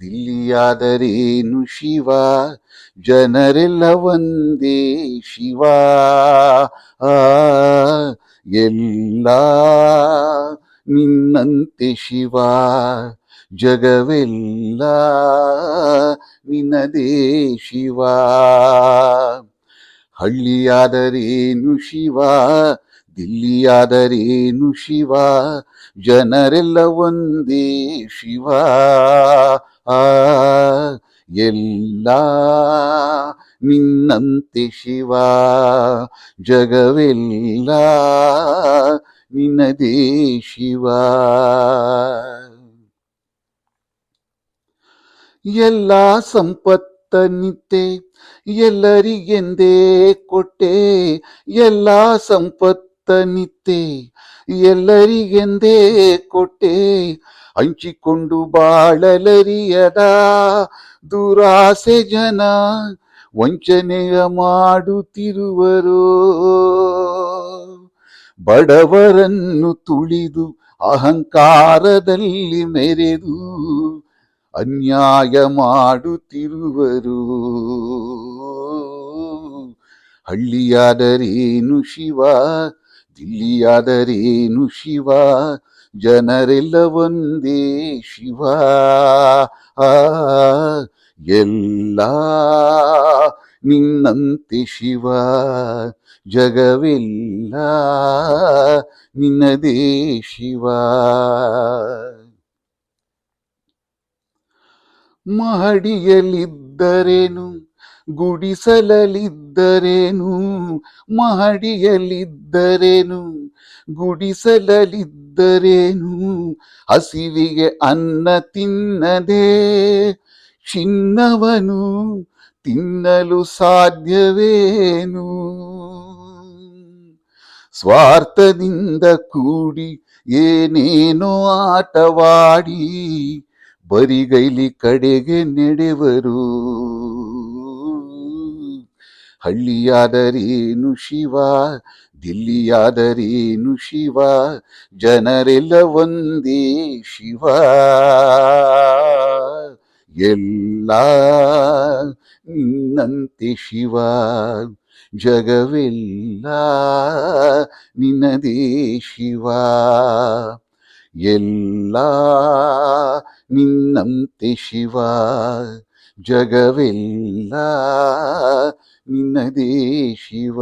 ದಿಲ್ಲಿಯಾದರೇನು ಶಿವ, ಜನರೆಲ್ಲ ಒಂದೇ ಶಿವ. ಎಲ್ಲ ನಿನ್ನಂತೆ ಶಿವ, ಜಗವೆಲ್ಲ ನಿನ್ನದೇ ಶಿವ. ಹಳ್ಳಿಯಾದರೇನು ಶಿವ ದಿಲ್ಲಿಯಾದರೇನು ಶಿವ, ಜನರೆಲ್ಲ ಒಂದೇ ಶಿವ. ಎಲ್ಲ ನಿನ್ನಂತೆ ಶಿವ ಜಗವೆಲ್ಲ ನಿನ್ನದೇ ಶಿವ. ಎಲ್ಲ ಸಂಪತ್ತನಿತೆ ಎಲ್ಲರಿಗೆಂದೇ ಕೊಟ್ಟೆ ಎಲ್ಲ ಸಂಪತ್ತನಿತ್ತೆ ಎಲ್ಲರಿಗೆಂದೇ ಕೊಟ್ಟೆ. ಹಂಚಿಕೊಂಡು ಬಾಳಲರಿಯದ ದುರಾಸೆ ಜನ, ವಂಚನೆಯ ಮಾಡುತ್ತಿರುವರು. ಬಡವರನ್ನು ತುಳಿದು ಅಹಂಕಾರದಲ್ಲಿ ಮೆರೆದು ಅನ್ಯಾಯ ಮಾಡುತ್ತಿರುವರು. ಹಳ್ಳಿಯಾದರೇನು ಶಿವ? ದಿಲ್ಲಿಯಾದರೇನು ಶಿವ? ಜನರೆಲ್ಲ ಒಂದೇ ಶಿವ. ಆ ಎಲ್ಲ ನಿನ್ನಂತೆ ಶಿವ. ಜಗವೆಲ್ಲ ನಿನ್ನದೇ ಶಿವ. ಮಹಡಿಯಲ್ಲಿದ್ದರೇನು? ಗುಡಿಸಲಲಿದ್ದರೇನು ಮಹಡಿಯಲ್ಲಿದ್ದರೇನು? ಗುಡಿಸಲಲಿದ್ದರೇನು ಹಸಿವಿಗೆ ಅನ್ನ ತಿನ್ನದೆ ಚಿನ್ನವನು ತಿನ್ನಲು ಸಾಧ್ಯವೇನು? ಸ್ವಾರ್ಥದಿಂದ ಕೂಡಿ ಏನೇನೋ ಆಟವಾಡಿ ಬರಿಗೈಲಿ ಕಡೆಗೆ ನೆಡೆವರು. ಹಳ್ಳಿಯಾದರೇನು ಶಿವ, ದಿಲ್ಲಿಯಾದರೇನು ಶಿವ ಜನರೆಲ್ಲ ಒಂದೇ ಶಿವ. ಎಲ್ಲ ನಿನ್ನಂತೆ ಶಿವ, ಜಗವೆಲ್ಲ ನಿನ್ನದೇ ಶಿವ. ಎಲ್ಲ ನಿನ್ನಂತೆ ಶಿವ ಜಗವೆಲ್ಲ ನಿನ್ನದೇ ಶಿವ